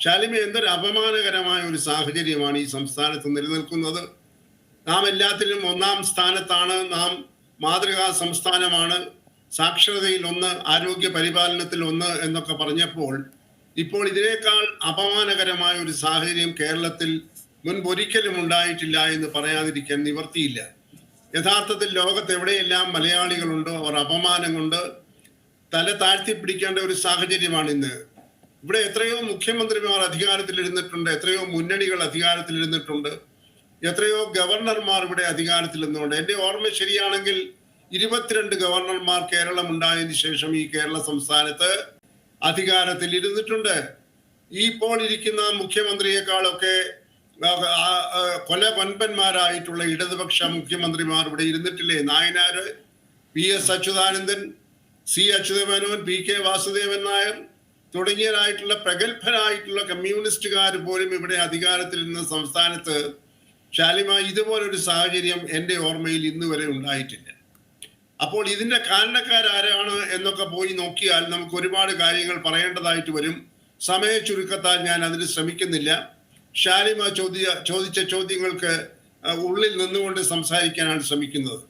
ശാലിമ എന്തൊരു അപമാനകരമായ ഒരു സാഹചര്യമാണ് ഈ സംസ്ഥാനത്ത് നിലനിൽക്കുന്നത്. നാം എല്ലാത്തിലും ഒന്നാം സ്ഥാനത്താണ്. നാം മാതൃകാ സംസ്ഥാനമാണ്. സാക്ഷരതയിൽ ഒന്ന് ആരോഗ്യ പരിപാലനത്തിൽ ഒന്ന് എന്നൊക്കെ പറഞ്ഞപ്പോൾ ഇപ്പോൾ ഇതിനേക്കാൾ അപമാനകരമായ ഒരു സാഹചര്യം കേരളത്തിൽ മുൻപൊരിക്കലും ഉണ്ടായിട്ടില്ല എന്ന് പറയാതിരിക്കാൻ നിവർത്തിയില്ല. യഥാർത്ഥത്തിൽ ലോകത്ത് എവിടെയെല്ലാം മലയാളികളുണ്ടോ അവർ അപമാനം കൊണ്ട് തല താഴ്ത്തി പിടിക്കേണ്ട ഒരു സാഹചര്യമാണ് ഇന്ന് ഇവിടെ എത്രയോ മുഖ്യമന്ത്രിമാർ അധികാരത്തിലിരുന്നിട്ടുണ്ട് എത്രയോ മുന്നണികൾ അധികാരത്തിലിരുന്നിട്ടുണ്ട് എത്രയോ ഗവർണർമാർ ഇവിടെ അധികാരത്തിൽ നിന്നുകൊണ്ട് എന്റെ ഓർമ്മ ശരിയാണെങ്കിൽ ഇരുപത്തിരണ്ട് ഗവർണർമാർ കേരളം ഉണ്ടായതിനു ശേഷം ഈ കേരള സംസ്ഥാനത്ത് അധികാരത്തിൽ ഇരുന്നിട്ടുണ്ട് ഈ ഇപ്പോൾ ഇരിക്കുന്ന മുഖ്യമന്ത്രിയെക്കാളൊക്കെ കൊല കൊൻപന്മാരായിട്ടുള്ള ഇടതുപക്ഷ മുഖ്യമന്ത്രിമാർ ഇവിടെ ഇരുന്നിട്ടില്ലേ? Nayanar P S Achuthanandan C Achutha Menon P K Vasudevan Nair തുടങ്ങിയതായിട്ടുള്ള പ്രഗത്ഭരായിട്ടുള്ള കമ്മ്യൂണിസ്റ്റുകാർ പോലും ഇവിടെ അധികാരത്തിൽ ഇരുന്ന സംസ്ഥാനത്ത് ശാലിമ ഇതുപോലൊരു സാഹചര്യം എന്റെ ഓർമ്മയിൽ ഇന്ന് വരെ ഉണ്ടായിട്ടില്ല. അപ്പോൾ ഇതിന്റെ കാരണക്കാരാരാണ് എന്നൊക്കെ പോയി നോക്കിയാൽ നമുക്ക് ഒരുപാട് കാര്യങ്ങൾ പറയേണ്ടതായിട്ട് വരും. സമയ ചുരുക്കത്താൽ ഞാൻ അതിന് ശ്രമിക്കുന്നില്ല. ഷാലിമ ചോദ്യ ചോദിച്ച ചോദ്യങ്ങൾക്ക് ഉള്ളിൽ നിന്നുകൊണ്ട് സംസാരിക്കാനാണ് ശ്രമിക്കുന്നത്.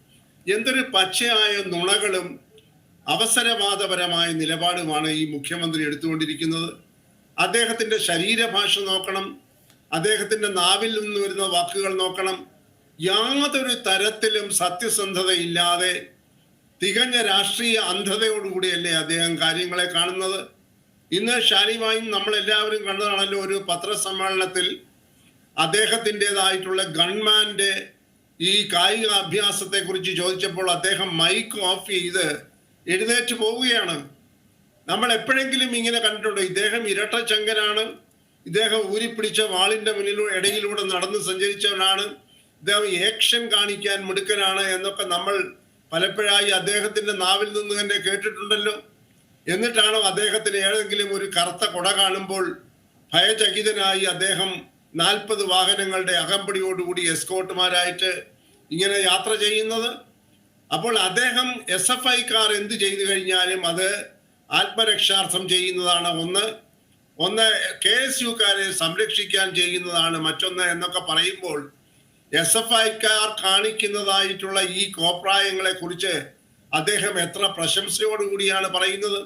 എന്തൊരു പച്ചയായ നുണകളും അവസരവാദപരമായ നിലപാടുമാണ് ഈ മുഖ്യമന്ത്രി എടുത്തുകൊണ്ടിരിക്കുന്നത്. അദ്ദേഹത്തിന്റെ ശരീരഭാഷ നോക്കണം. അദ്ദേഹത്തിന്റെ നാവിൽ നിന്ന് വരുന്ന വാക്കുകൾ നോക്കണം. യാതൊരു തരത്തിലും സത്യസന്ധതയില്ലാതെ തികഞ്ഞ രാഷ്ട്രീയ അന്ധതയോടുകൂടിയല്ലേ അദ്ദേഹം കാര്യങ്ങളെ കാണുന്നത്. ഇന്ന് ഷാനിമായും നമ്മളെല്ലാവരും കണ്ടതാണല്ലോ ഒരു പത്രസമ്മേളനത്തിൽ അദ്ദേഹത്തിന്റെതായിട്ടുള്ള ഗൺമാന്റെ ഈ കായിക അഭ്യാസത്തെക്കുറിച്ച് ചോദിച്ചപ്പോൾ അദ്ദേഹം മൈക്ക് ഓഫ് ചെയ്ത് എഴുന്നേറ്റ് പോവുകയാണ്. നമ്മൾ എപ്പോഴെങ്കിലും ഇങ്ങനെ കണ്ടിട്ടുണ്ടോ? ഇദ്ദേഹം ഇരട്ട ചങ്കനാണ്. ഇദ്ദേഹം ഊരിപ്പിടിച്ച വാളിന്റെ മുന്നിലൂടെ ഇടയിലൂടെ നടന്ന് സഞ്ചരിച്ചവനാണ്. ഇദ്ദേഹം ഏക്ഷൻ കാണിക്കാൻ മിടുക്കനാണ് എന്നൊക്കെ നമ്മൾ പലപ്പോഴായി അദ്ദേഹത്തിന്റെ നാവിൽ നിന്ന് തന്നെ കേട്ടിട്ടുണ്ടല്ലോ. എന്നിട്ടാണോ അദ്ദേഹത്തിന് ഏതെങ്കിലും ഒരു കറുത്ത കൊട കാണുമ്പോൾ ഭയചകിതനായി അദ്ദേഹം നാൽപ്പത് വാഹനങ്ങളുടെ അകമ്പടിയോടുകൂടി എസ്കോട്ടുമാരായിട്ട് ഇങ്ങനെ യാത്ര ചെയ്യുന്നത്? അപ്പോൾ അദ്ദേഹം എസ് എഫ് ഐക്കാർ എന്ത് ചെയ്തു കഴിഞ്ഞാലും അത് ആത്മരക്ഷാർത്ഥം ചെയ്യുന്നതാണ് ഒന്ന്. ഒന്ന് കെ എസ് യുക്കാരെ സംരക്ഷിക്കാൻ ചെയ്യുന്നതാണ് മറ്റൊന്ന് എന്നൊക്കെ പറയുമ്പോൾ എസ് എഫ് ഐക്കാർ കാണിക്കുന്നതായിട്ടുള്ള ഈ കോപ്രായങ്ങളെ കുറിച്ച് അദ്ദേഹം എത്ര പ്രശംസയോടുകൂടിയാണ് പറയുന്നത്.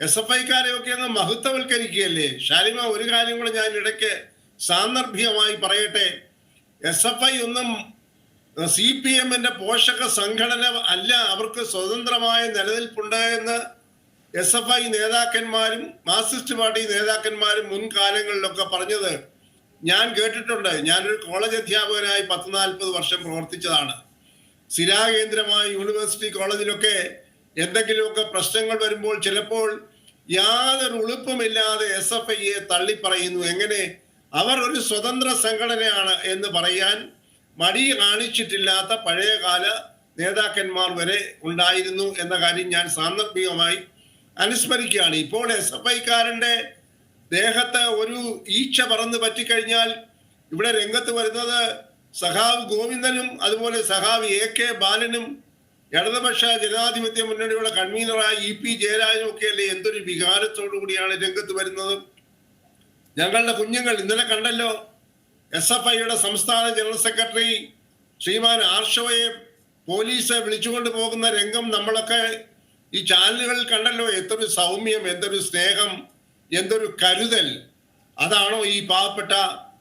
എസ് എഫ് ഐക്കാരെ ഒക്കെ അങ്ങ് മഹത്വവൽക്കരിക്കുകയല്ലേ? ഷാലിമ ഒരു കാര്യം കൂടെ ഞാൻ ഇടയ്ക്ക് സാന്ദർഭികമായി പറയട്ടെ. എസ് എഫ് ഐ ഒന്നും സി പി എമ്മിന്റെ പോഷക സംഘടന അല്ല അവർക്ക് സ്വതന്ത്രമായ നിലനിൽപ്പുണ്ട് എന്ന് എസ് എഫ് ഐ നേതാക്കന്മാരും മാർക്സിസ്റ്റ് പാർട്ടി നേതാക്കന്മാരും മുൻകാലങ്ങളിലൊക്കെ പറഞ്ഞത് ഞാൻ കേട്ടിട്ടുണ്ട്. ഞാനൊരു കോളേജ് അധ്യാപകനായി പത്ത് നാൽപ്പത് വർഷം പ്രവർത്തിച്ചതാണ്. സ്ഥിരാകേന്ദ്രമായ യൂണിവേഴ്സിറ്റി കോളേജിലൊക്കെ എന്തെങ്കിലുമൊക്കെ പ്രശ്നങ്ങൾ വരുമ്പോൾ ചിലപ്പോൾ യാതൊരു ഉളുപ്പുമില്ലാതെ എസ് എഫ് ഐയെ തള്ളിപ്പറയുന്നു. എങ്ങനെ? അവർ ഒരു സ്വതന്ത്ര സംഘടനയാണ് എന്ന് പറയാൻ മടി കാണിച്ചിട്ടില്ലാത്ത പഴയകാല നേതാക്കന്മാർ വരെ ഉണ്ടായിരുന്നു എന്ന കാര്യം ഞാൻ സാന്ദർഭികമായി അനുസ്മരിക്കുകയാണ്. ഇപ്പോൾ എസ് എഫ് ഐക്കാരന്റെ ദേഹത്ത് ഒരു ഈച്ച പറന്ന് പറ്റിക്കഴിഞ്ഞാൽ ഇവിടെ രംഗത്ത് വരുന്നത് സഖാവ് ഗോവിന്ദനും അതുപോലെ സഖാവ് എ കെ ബാലനും ഇടതുപക്ഷ ജനാധിപത്യ മുന്നണിയുടെ കൺവീനറായ ഇ പി ജയരാജനും ഒക്കെയല്ലേ എന്തൊരു വികാരത്തോടു കൂടിയാണ് രംഗത്ത് വരുന്നത്. ഞങ്ങളുടെ കുഞ്ഞുങ്ങൾ ഇന്നലെ കണ്ടല്ലോ എസ് എഫ് ഐയുടെ സംസ്ഥാന ജനറൽ സെക്രട്ടറി ശ്രീമാൻ ആർഷവയെ പോലീസ് വിളിച്ചുകൊണ്ട് പോകുന്ന രംഗം നമ്മളൊക്കെ ഈ ചാനലുകളിൽ കണ്ടല്ലോ. എന്തൊരു സൗമ്യം എന്തൊരു സ്നേഹം എന്തൊരു കരുതൽ. അതാണോ ഈ പാവപ്പെട്ട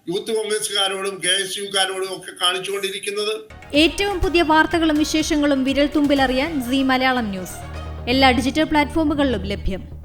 യൂത്ത് കോൺഗ്രസ്സുകാരോടും കെ എസ് യുക്കാരോടും ഒക്കെ കാണിച്ചുകൊണ്ടിരിക്കുന്നത്? ഏറ്റവും പുതിയ വാർത്തകളും വിശേഷങ്ങളും വിരൽ തുമ്പിലറിയാൻ സി മലയാളം ന്യൂസ്. എല്ലാ ഡിജിറ്റൽ പ്ലാറ്റ്ഫോമുകളിലും ലഭ്യം.